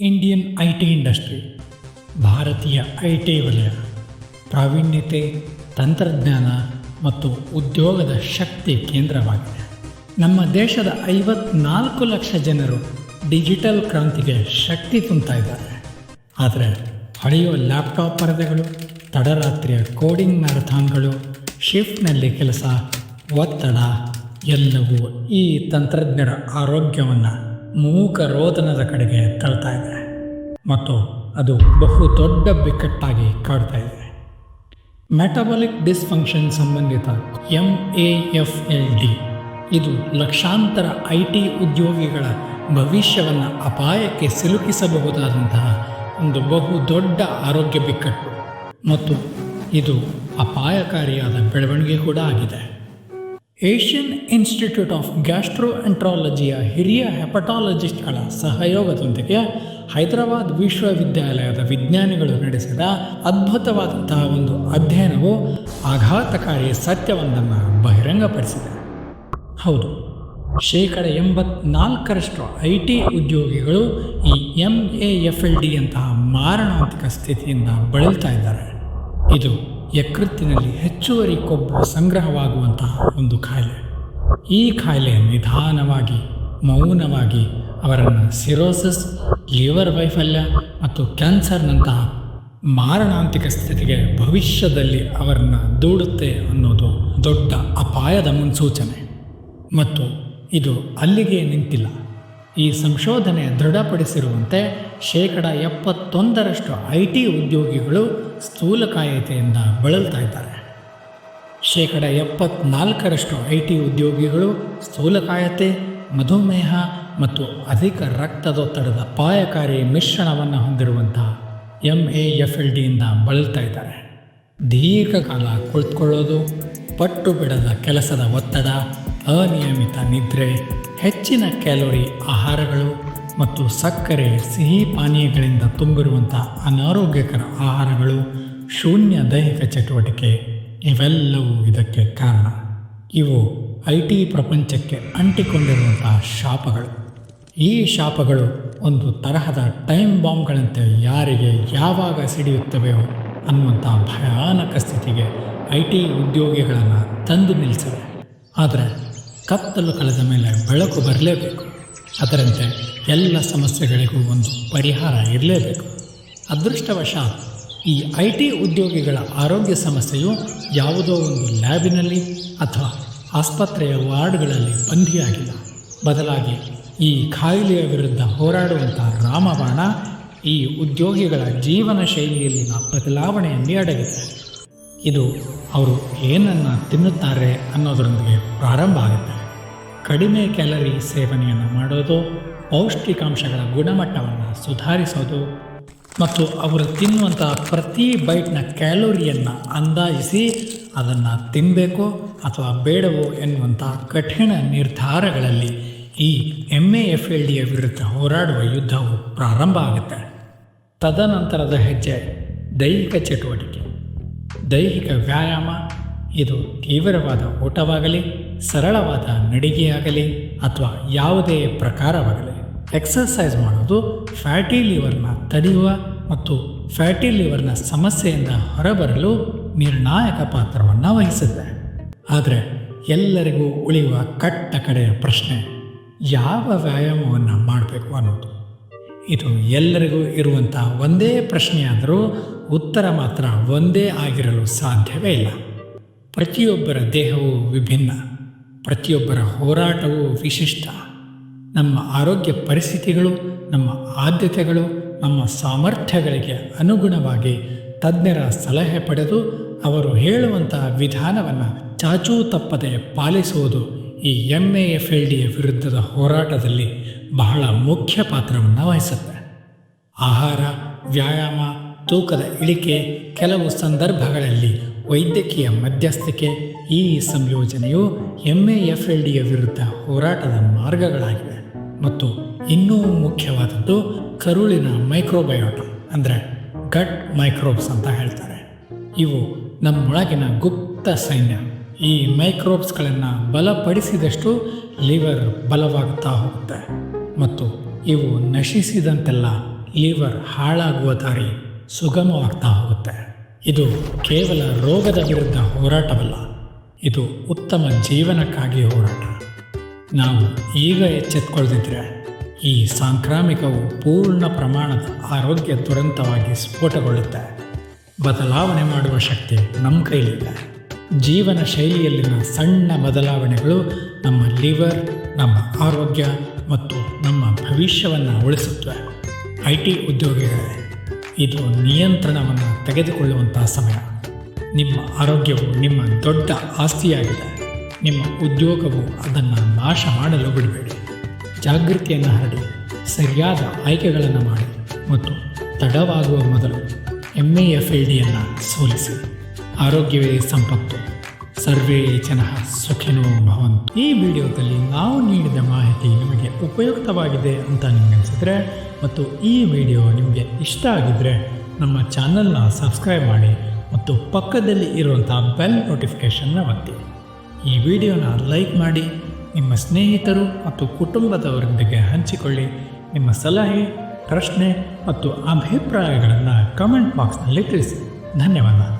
Indian I T industry ಭಾರತೀಯ I T ವಲಯ, ಪ್ರಾವೀಣ್ಯತೆ, ತಂತ್ರಜ್ಞಾನ ಮತ್ತು ಉದ್ಯೋಗದ ಶಕ್ತಿ ಕೇಂದ್ರವಾಗಿದೆ. ನಮ್ಮ ದೇಶದ ಐವತ್ನಾಲ್ಕು ಲಕ್ಷ ಜನರು ಡಿಜಿಟಲ್ ಕ್ರಾಂತಿಗೆ ಶಕ್ತಿ ತುಂಬ್ತಾ ಇದ್ದಾರೆ. ಆದರೆ ಹಳೆಯುವ ಲ್ಯಾಪ್ಟಾಪ್ ಪರದೆಗಳು, ತಡರಾತ್ರಿಯ ಕೋಡಿಂಗ್ ಮ್ಯಾರಥಾನ್ಗಳು, ಶಿಫ್ಟ್ನಲ್ಲಿ ಕೆಲಸ, ಒತ್ತಡ, ಎಲ್ಲವೂ ಈ ತಂತ್ರಜ್ಞರ ಆರೋಗ್ಯವನ್ನು ಮೂಕ ರೋದನದ ಕಡೆಗೆ ತಳ್ತಾ ಇದೆ. ಮತ್ತು ಅದು ಬಹು ದೊಡ್ಡ ಬಿಕ್ಕಟ್ಟಾಗಿ ಕಾಡ್ತಾ ಇದೆ. ಮೆಟಬಾಲಿಕ್ ಡಿಸ್ಫಂಕ್ಷನ್ ಸಂಬಂಧಿತ M A F L D ಇದು ಲಕ್ಷಾಂತರ ಐ ಟಿ ಉದ್ಯೋಗಿಗಳ ಭವಿಷ್ಯವನ್ನು ಅಪಾಯಕ್ಕೆ ಸಿಲುಕಿಸಬಹುದಾದಂತಹ ಒಂದು ಬಹು ದೊಡ್ಡ ಆರೋಗ್ಯ ಬಿಕ್ಕಟ್ಟು. ಮತ್ತು ಇದು ಅಪಾಯಕಾರಿಯಾದ ಬೆಳವಣಿಗೆ ಕೂಡ ಆಗಿದೆ. ಏಷ್ಯನ್ ಇನ್ಸ್ಟಿಟ್ಯೂಟ್ ಆಫ್ ಗ್ಯಾಸ್ಟ್ರೋ ಎಂಟ್ರಾಲಜಿಯ ಹಿರಿಯ ಹೆಪಟಾಲಜಿಸ್ಟ್ಗಳ ಸಹಯೋಗದೊಂದಿಗೆ ಹೈದರಾಬಾದ್ ವಿಶ್ವವಿದ್ಯಾಲಯದ ವಿಜ್ಞಾನಿಗಳು ನಡೆಸಿದ ಅದ್ಭುತವಾದಂತಹ ಒಂದು ಅಧ್ಯಯನವು ಆಘಾತಕಾರಿ ಸತ್ಯವೊಂದನ್ನು ಬಹಿರಂಗಪಡಿಸಿದೆ. ಹೌದು, ಶೇಕಡ ಎಂಬತ್ನಾಲ್ಕರಷ್ಟು ಐ ಟಿ ಉದ್ಯೋಗಿಗಳು ಈ M A F L D ಅಂತಹ ಮಾರಣಾಂತಿಕ ಸ್ಥಿತಿಯಿಂದ ಬಳಲ್ತಾ ಇದ್ದಾರೆ. ಇದು ಯಕೃತ್ತಿನಲ್ಲಿ ಹೆಚ್ಚುವರಿ ಕೊಬ್ಬು ಸಂಗ್ರಹವಾಗುವಂತಹ ಒಂದು ಕಾಯಿಲೆ ಈ ಕಾಯಿಲೆ ನಿಧಾನವಾಗಿ, ಮೌನವಾಗಿ ಅವರನ್ನು ಸಿರೋಸಿಸ್ ಲಿವರ್ ವೈಫಲ್ಯ ಮತ್ತು ಕ್ಯಾನ್ಸರ್ನಂತಹ ಮಾರಣಾಂತಿಕ ಸ್ಥಿತಿಗೆ ಭವಿಷ್ಯದಲ್ಲಿ ಅವರನ್ನು ದೂಡುತ್ತೆ ಅನ್ನೋದು ದೊಡ್ಡ ಅಪಾಯದ ಮುನ್ಸೂಚನೆ. ಮತ್ತು ಇದು ಅಲ್ಲಿಗೆ ನಿಂತಿಲ್ಲ. ಈ ಸಂಶೋಧನೆ ದೃಢಪಡಿಸಿರುವಂತೆ ಶೇಕಡ ಎಪ್ಪತ್ತೊಂದರಷ್ಟು ಐ ಟಿ ಉದ್ಯೋಗಿಗಳು ಸ್ಥೂಲಕಾಯತೆಯಿಂದ ಬಳಲ್ತಾ ಇದ್ದಾರೆ. ಶೇಕಡ ಎಪ್ಪತ್ನಾಲ್ಕರಷ್ಟು ಐ ಟಿ ಉದ್ಯೋಗಿಗಳು ಸ್ಥೂಲಕಾಯತೆ, ಮಧುಮೇಹ ಮತ್ತು ಅಧಿಕ ರಕ್ತದೊತ್ತಡದ ಅಪಾಯಕಾರಿ ಮಿಶ್ರಣವನ್ನು ಹೊಂದಿರುವಂಥ ಎಂ ಎ ಎಫ್ ಎಲ್ ಡಿಯಿಂದ ಬಳಲ್ತಾ ಇದ್ದಾರೆ. ದೀರ್ಘಕಾಲ ಕುಳಿತುಕೊಳ್ಳೋದು, ಪಟ್ಟು ಬಿಡದ ಕೆಲಸದ ಒತ್ತಡ, ಅನಿಯಮಿತ ನಿದ್ರೆ, ಹೆಚ್ಚಿನ ಕ್ಯಾಲೋರಿ ಆಹಾರಗಳು ಮತ್ತು ಸಕ್ಕರೆ, ಸಿಹಿ ಪಾನೀಯಗಳಿಂದ ತುಂಬಿರುವಂಥ ಅನಾರೋಗ್ಯಕರ ಆಹಾರಗಳು, ಶೂನ್ಯ ದೈಹಿಕ ಚಟುವಟಿಕೆ ಇವೆಲ್ಲವೂ ಇದಕ್ಕೆ ಕಾರಣ. ಇವು ಐ ಟಿ ಪ್ರಪಂಚಕ್ಕೆ ಅಂಟಿಕೊಂಡಿರುವಂತಹ ಶಾಪಗಳು. ಈ ಶಾಪಗಳು ಒಂದು ತರಹದ ಟೈಮ್ ಬಾಂಬ್ಗಳಂತೆ ಯಾರಿಗೆ ಯಾವಾಗ ಸಿಡಿಯುತ್ತವೆಯೋ ಅನ್ನುವಂಥ ಭಯಾನಕ ಸ್ಥಿತಿಗೆ ಐ ಟಿ ಉದ್ಯೋಗಿಗಳನ್ನು ತಂದು ನಿಲ್ಲಿಸಿವೆ. ಆದರೆ ಕತ್ತಲು ಕಳೆದ ಮೇಲೆ ಬೆಳಕು ಬರಲೇಬೇಕು. ಅದರಂತೆ ಎಲ್ಲ ಸಮಸ್ಯೆಗಳಿಗೂ ಒಂದು ಪರಿಹಾರ ಇರಲೇಬೇಕು. ಅದೃಷ್ಟವಶಾತ್ ಈ ಐ ಟಿ ಉದ್ಯೋಗಿಗಳ ಆರೋಗ್ಯ ಸಮಸ್ಯೆಯು ಯಾವುದೋ ಒಂದು ಲ್ಯಾಬಿನಲ್ಲಿ ಅಥವಾ ಆಸ್ಪತ್ರೆಯ ವಾರ್ಡ್ಗಳಲ್ಲಿ ಬಂಧಿಯಾಗಿಲ್ಲ ಬದಲಾಗಿ ಈ ಖಾಯಿಲೆಯ ವಿರುದ್ಧ ಹೋರಾಡುವಂಥ ರಾಮಬಾಣ ಈ ಉದ್ಯೋಗಿಗಳ ಜೀವನ ಶೈಲಿಯಲ್ಲಿನ ಬದಲಾವಣೆಯಲ್ಲಿ ಅಡಗಿದೆ. ಇದು ಅವರು ಏನನ್ನು ತಿನ್ನುತ್ತಾರೆ ಅನ್ನೋದರೊಂದಿಗೆ ಪ್ರಾರಂಭ ಆಗುತ್ತೆ. ಕಡಿಮೆ ಕ್ಯಾಲರಿ ಸೇವನೆಯನ್ನು ಮಾಡೋದು, ಪೌಷ್ಟಿಕಾಂಶಗಳ ಗುಣಮಟ್ಟವನ್ನು ಸುಧಾರಿಸೋದು ಮತ್ತು ಅವರು ತಿನ್ನುವಂಥ ಪ್ರತಿ ಬೈಟ್ನ ಕ್ಯಾಲೋರಿಯನ್ನು ಅಂದಾಜಿಸಿ ಅದನ್ನು ತಿನ್ನಬೇಕು ಅಥವಾ ಬೇಡವೋ ಎನ್ನುವಂಥ ಕಠಿಣ ನಿರ್ಧಾರಗಳಲ್ಲಿ ಈ ಎಂ ಎ ಎಫ್ ಎಲ್ ಡಿಯ ವಿರುದ್ಧ ಹೋರಾಡುವ ಯುದ್ಧವು ಪ್ರಾರಂಭ ಆಗುತ್ತೆ. ತದನಂತರದ ಹೆಜ್ಜೆ ದೈಹಿಕ ಚಟುವಟಿಕೆ, ದೈಹಿಕ ವ್ಯಾಯಾಮ ಇದು ತೀವ್ರವಾದ ಊಟವಾಗಲಿ ಸರಳವಾದ ನಡಿಗೆಯಾಗಲಿ ಅಥವಾ ಯಾವುದೇ ಪ್ರಕಾರವಾಗಲಿ ಎಕ್ಸರ್ಸೈಸ್ ಮಾಡೋದು ಫ್ಯಾಟಿ ಲಿವರ್ನ ತಡೆಯುವ ಮತ್ತು ಫ್ಯಾಟಿ ಲಿವರ್ನ ಸಮಸ್ಯೆಯಿಂದ ಹೊರಬರಲು ನಿರ್ಣಾಯಕ ಪಾತ್ರವನ್ನು ವಹಿಸುತ್ತೆ. ಆದರೆ ಎಲ್ಲರಿಗೂ ಉಳಿಯುವ ಕಟ್ಟ ಕಡೆಯ ಪ್ರಶ್ನೆ, ಯಾವ ವ್ಯಾಯಾಮವನ್ನು ಮಾಡಬೇಕು ಅನ್ನೋದು. ಇದು ಎಲ್ಲರಿಗೂ ಇರುವಂಥ ಒಂದೇ ಪ್ರಶ್ನೆಯಾದರೂ ಉತ್ತರ ಮಾತ್ರ ಒಂದೇ ಆಗಿರಲು ಸಾಧ್ಯವೇ ಇಲ್ಲ. ಪ್ರತಿಯೊಬ್ಬರ ದೇಹವು ವಿಭಿನ್ನ, ಪ್ರತಿಯೊಬ್ಬರ ಹೋರಾಟವೂ ವಿಶಿಷ್ಟ. ನಮ್ಮ ಆರೋಗ್ಯ ಪರಿಸ್ಥಿತಿಗಳು, ನಮ್ಮ ಆದ್ಯತೆಗಳು, ನಮ್ಮ ಸಾಮರ್ಥ್ಯಗಳಿಗೆ ಅನುಗುಣವಾಗಿ ತಜ್ಞರ ಸಲಹೆ ಪಡೆದು ಅವರು ಹೇಳುವಂತಹ ವಿಧಾನವನ್ನು ಚಾಚೂ ತಪ್ಪದೆ ಪಾಲಿಸುವುದು ಈ ಎಂ ಎ ಎಫ್ ಎಲ್ ಡಿಯ ವಿರುದ್ಧದ ಹೋರಾಟದಲ್ಲಿ ಬಹಳ ಮುಖ್ಯ ಪಾತ್ರವನ್ನು ವಹಿಸುತ್ತೆ. ಆಹಾರ, ವ್ಯಾಯಾಮ, ತೂಕದ ಇಳಿಕೆ, ಕೆಲವು ಸಂದರ್ಭಗಳಲ್ಲಿ ವೈದ್ಯಕೀಯ ಮಧ್ಯಸ್ಥಿಕೆ ಈ ಸಂಯೋಜನೆಯು ಎಂ ಎ ಎಫ್ ಎಲ್ ಡಿಯ ವಿರುದ್ಧ ಹೋರಾಟದ ಮಾರ್ಗಗಳಾಗಿವೆ ಮತ್ತು ಇನ್ನೂ ಮುಖ್ಯವಾದದ್ದು ಕರುಳಿನ ಮೈಕ್ರೋಬಯೋಟ, ಅಂದರೆ ಗಟ್ ಮೈಕ್ರೋಬ್ಸ್ ಅಂತ ಹೇಳ್ತಾರೆ. ಇವು ನಮ್ಮೊಳಗಿನ ಗುಪ್ತ ಸೈನ್ಯ. ಈ ಮೈಕ್ರೋಬ್ಸ್ಗಳನ್ನು ಬಲಪಡಿಸಿದಷ್ಟು ಲಿವರ್ ಬಲವಾಗ್ತಾ ಹೋಗುತ್ತೆ. ಮತ್ತು ಇವು ನಶಿಸಿದಂತೆಲ್ಲ ಲಿವರ್ ಹಾಳಾಗುವ ದಾರಿ ಸುಗಮವಾಗ್ತಾ ಹೋಗುತ್ತೆ. ಇದು ಕೇವಲ ರೋಗದ ವಿರುದ್ಧ ಹೋರಾಟವಲ್ಲ, ಇದು ಉತ್ತಮ ಜೀವನಕ್ಕಾಗಿ ಹೋರಾಟ. ನಾವು ಈಗ ಎಚ್ಚೆತ್ಕೊಳ್ದಿದ್ರೆ ಈ ಸಾಂಕ್ರಾಮಿಕವು ಪೂರ್ಣ ಪ್ರಮಾಣದ ಆರೋಗ್ಯ ದುರಂತವಾಗಿ ಸ್ಫೋಟಗೊಳ್ಳುತ್ತೆ. ಬದಲಾವಣೆ ಮಾಡುವ ಶಕ್ತಿ ನಮ್ಮ ಕೈಲಿದೆ. ಜೀವನ ಶೈಲಿಯಲ್ಲಿನ ಸಣ್ಣ ಬದಲಾವಣೆಗಳು ನಮ್ಮ ಲಿವರ್, ನಮ್ಮ ಆರೋಗ್ಯ ಮತ್ತು ನಮ್ಮ ಭವಿಷ್ಯವನ್ನು ಉಳಿಸುತ್ತವೆ. ಐ ಟಿ ಉದ್ಯೋಗಿಗಳೇ ಇದು ನಿಯಂತ್ರಣವನ್ನು ತೆಗೆದುಕೊಳ್ಳುವಂತಹ ಸಮಯ. ನಿಮ್ಮ ಆರೋಗ್ಯವು ನಿಮ್ಮ ದೊಡ್ಡ ಆಸ್ತಿಯಾಗಿದೆ. ನಿಮ್ಮ ಉದ್ಯೋಗವು ಅದನ್ನು ನಾಶ ಮಾಡಲು ಬಿಡಬೇಡಿ. ಜಾಗೃತಿಯನ್ನು ಹರಡಿ, ಸರಿಯಾದ ಆಯ್ಕೆಗಳನ್ನು ಮಾಡಿ ಮತ್ತು ತಡವಾಗುವ ಮೊದಲು ಎಂ ಎ ಎಫ್ ಎಲ್ ಡಿಯನ್ನು ಸೋಲಿಸಿ. ಆರೋಗ್ಯವೇ ಸಂಪತ್ತು. ಸರ್ವೇ ಜನ ಸುಖಿನೋ ಭವಂತು. ಈ ವಿಡಿಯೋದಲ್ಲಿ ನಾವು ನೀಡಿದ ಮಾಹಿತಿ ಉಪಯುಕ್ತವಾಗಿದೆ ಅಂತ ನಿಮಗೆ ಅನಿಸಿದ್ರೆ ಮತ್ತು ಈ ವಿಡಿಯೋ ನಿಮಗೆ ಇಷ್ಟ ಆಗಿದ್ದರೆ ನಮ್ಮ ಚಾನಲ್ನ ಸಬ್ಸ್ಕ್ರೈಬ್ ಮಾಡಿ ಮತ್ತು ಪಕ್ಕದಲ್ಲಿ ಇರುವಂಥ ಬೆಲ್ ನೋಟಿಫಿಕೇಷನ್ನ ಒತ್ತಿ. ಈ ವಿಡಿಯೋನ ಲೈಕ್ ಮಾಡಿ, ನಿಮ್ಮ ಸ್ನೇಹಿತರು ಮತ್ತು ಕುಟುಂಬದವರೊಂದಿಗೆ ಹಂಚಿಕೊಳ್ಳಿ. ನಿಮ್ಮ ಸಲಹೆ, ಪ್ರಶ್ನೆ ಮತ್ತು ಅಭಿಪ್ರಾಯಗಳನ್ನು ಕಮೆಂಟ್ ಬಾಕ್ಸ್ನಲ್ಲಿ ತಿಳಿಸಿ. ಧನ್ಯವಾದ.